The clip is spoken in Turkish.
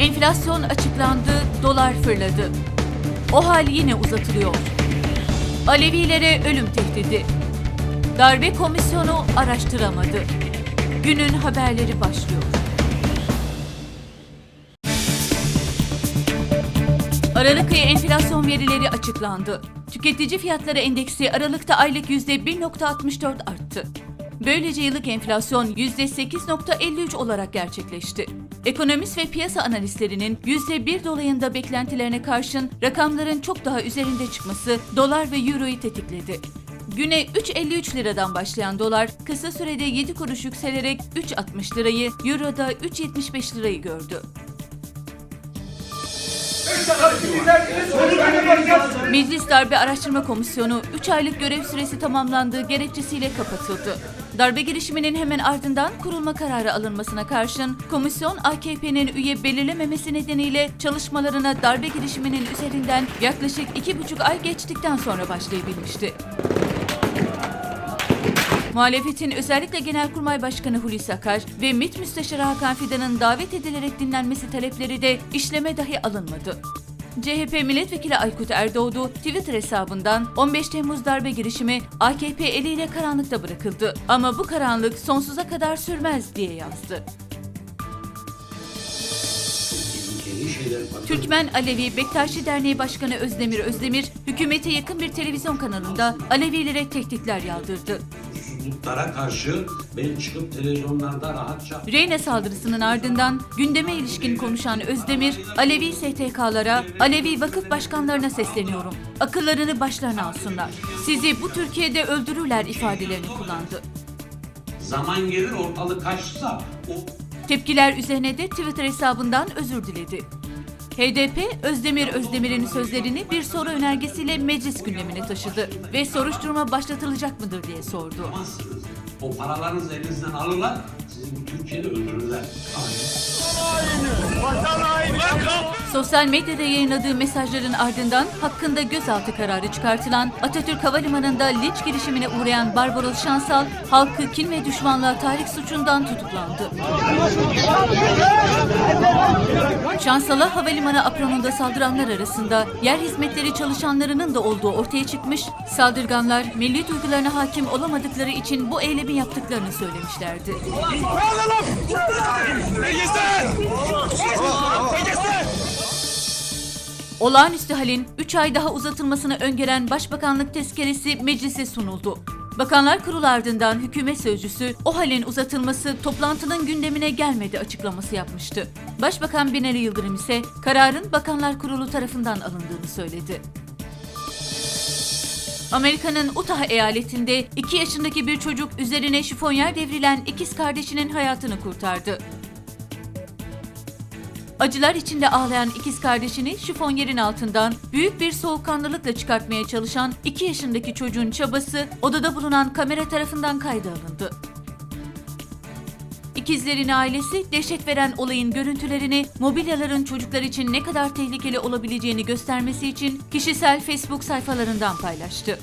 Enflasyon açıklandı, dolar fırladı. O hal yine uzatılıyor. Alevilere ölüm tehdidi. Darbe komisyonu araştıramadı. Günün haberleri başlıyor. Aralık ayı enflasyon verileri açıklandı. Tüketici fiyatları endeksi Aralık'ta aylık %1.64 arttı. Böylece yıllık enflasyon %8.53 olarak gerçekleşti. Ekonomist ve piyasa analistlerinin %1 dolayında beklentilerine karşın rakamların çok daha üzerinde çıkması dolar ve euroyu tetikledi. Güne 3.53 liradan başlayan dolar kısa sürede 7 kuruş yükselerek 3.60 lirayı, euro da 3.75 lirayı gördü. Meclis Darbe Araştırma Komisyonu 3 aylık görev süresi tamamlandığı gerekçesiyle kapatıldı. Darbe girişiminin hemen ardından kurulma kararı alınmasına karşın komisyon AKP'nin üye belirlememesi nedeniyle çalışmalarına darbe girişiminin üzerinden yaklaşık 2,5 ay geçtikten sonra başlayabilmişti. Muhalefetin özellikle Genelkurmay Başkanı Hulusi Akar ve MİT Müsteşarı Hakan Fidan'ın davet edilerek dinlenmesi talepleri de işleme dahi alınmadı. CHP Milletvekili Aykut Erdoğdu Twitter hesabından 15 Temmuz darbe girişimi AKP eliyle karanlıkta bırakıldı. Ama bu karanlık sonsuza kadar sürmez diye yazdı. Türkmen Alevi Bektaşi Derneği Başkanı Özdemir Özdemir, hükümete yakın bir televizyon kanalında Alevilere tehditler yağdırdı. Hukuksuzluklara karşı ben çıkıp televizyonlarda rahatça Reyna saldırısının ardından gündeme ilişkin konuşan Özdemir, Alevi STK'lara, Alevi vakıf başkanlarına sesleniyorum. Akıllarını başlarına alsınlar. Sizi bu Türkiye'de öldürürler ifadelerini kullandı. zaman gelir ortalık kaçsa o Tepkiler üzerine de Twitter hesabından özür diledi. HDP, Özdemir Özdemir'in sözlerini bir soru önergesiyle meclis gündemine taşıdı ve soruşturma başlatılacak mıdır diye sordu. O paralarınızı elinizden alırlar, sizi bu Türkiye'de öldürürler. Sosyal medyada yayınladığı mesajların ardından hakkında gözaltı kararı çıkartılan Atatürk Havalimanı'nda linç girişimine uğrayan Barbaros Şansal, halkı kin ve düşmanlığa tahrik suçundan tutuklandı. Şansal'a havalimanı apronunda saldıranlar arasında yer hizmetleri çalışanlarının da olduğu ortaya çıkmış, saldırganlar milli duygularına hakim olamadıkları için bu eylemi yaptıklarını söylemişlerdi. Olağanüstü halin 3 ay daha uzatılmasını öngören Başbakanlık tezkeresi meclise sunuldu. Bakanlar Kurulu ardından hükümet sözcüsü o halin uzatılması toplantının gündemine gelmedi açıklaması yapmıştı. Başbakan Binali Yıldırım ise kararın Bakanlar Kurulu tarafından alındığını söyledi. Amerika'nın Utah eyaletinde 2 yaşındaki bir çocuk üzerine şifonyer devrilen ikiz kardeşinin hayatını kurtardı. Acılar içinde ağlayan ikiz kardeşini şifonyerin altından büyük bir soğukkanlılıkla çıkartmaya çalışan 2 yaşındaki çocuğun çabası odada bulunan kamera tarafından kayda alındı. İkizlerin ailesi dehşet veren olayın görüntülerini mobilyaların çocuklar için ne kadar tehlikeli olabileceğini göstermesi için kişisel Facebook sayfalarından paylaştı.